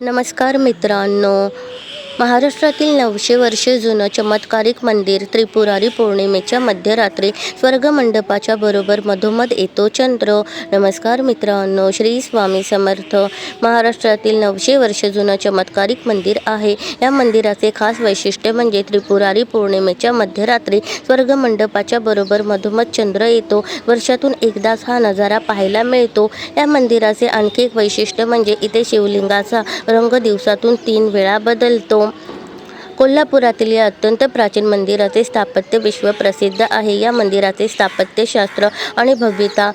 नमस्कार मित्रांनो. महाराष्ट्रातील नऊशे वर्षे जुनं चमत्कारिक मंदिर त्रिपुरारी पौर्णिमेच्या मध्यरात्री स्वर्गमंडपाच्या बरोबर मधोमध येतो चंद्र. नमस्कार मित्रांनो श्री स्वामी समर्थ. महाराष्ट्रातील नऊशे वर्ष जुनं चमत्कारिक मंदिर आहे. या मंदिराचे खास वैशिष्ट्य म्हणजे त्रिपुरारी पौर्णिमेच्या मध्यरात्री स्वर्गमंडपाच्या बरोबर मधोमध चंद्र येतो. वर्षातून एकदाच हा नजारा पाहायला मिळतो. या मंदिराचे आणखी एक वैशिष्ट्य म्हणजे इथे शिवलिंगाचा रंग दिवसातून तीन वेळा बदलतो. कोल्हापुरातील या अत्यंत प्राचीन मंदिराचे स्थापत्य विश्वप्रसिद्ध आहे. या मंदिराचे स्थापत्यशास्त्र आणि भव्यता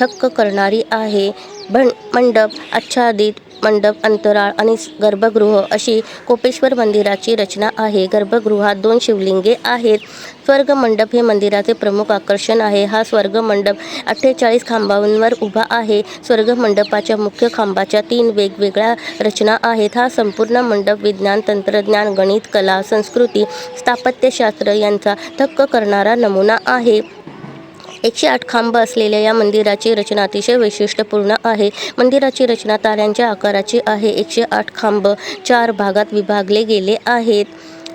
थक्क करणारी आहे. भं मंडप आच्छादित मंडप अंतराळ आणि गर्भगृह अशी कोपेश्वर मंदिराची रचना आहे. गर्भगृहात दोन शिवलिंगे आहेत. स्वर्ग मंडप हे मंदिराचे प्रमुख आकर्षण आहे. हा स्वर्ग मंडप अठ्ठेचाळीस खांबांवर उभा आहे. स्वर्गमंडपाच्या मुख्य खांबाच्या तीन वेगवेगळ्या रचना आहेत. हा संपूर्ण मंडप विज्ञान तंत्रज्ञान गणित कला संस्कृती स्थापत्यशास्त्र यांचा थक्क करणारा नमुना आहे. एकशे आठ खांब असलेल्या या मंदिराची रचना अतिशय वैशिष्ट्यपूर्ण आहे. मंदिराची रचना ताऱ्यांच्या आकाराची आहे. एकशे आठ खांब चार भागात विभागले गेले आहेत.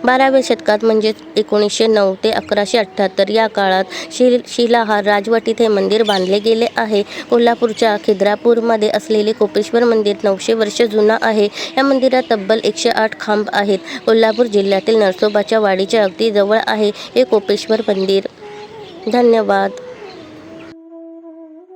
बाराव्या शतकात म्हणजेच एकोणीसशे नऊ ते अकराशे अठ्ठ्याहत्तर या काळात शिल शिलाहार राजवटीत हे मंदिर बांधले गेले आहे. कोल्हापूरच्या खिद्रापूरमध्ये असलेले कोपेश्वर मंदिर नऊशे वर्ष जुनं आहे. या मंदिरात तब्बल एकशे आठ खांब आहेत. कोल्हापूर जिल्ह्यातील नरसोबाच्या वाडीच्या अगदी जवळ आहे हे कोपेश्वर मंदिर. धन्यवाद.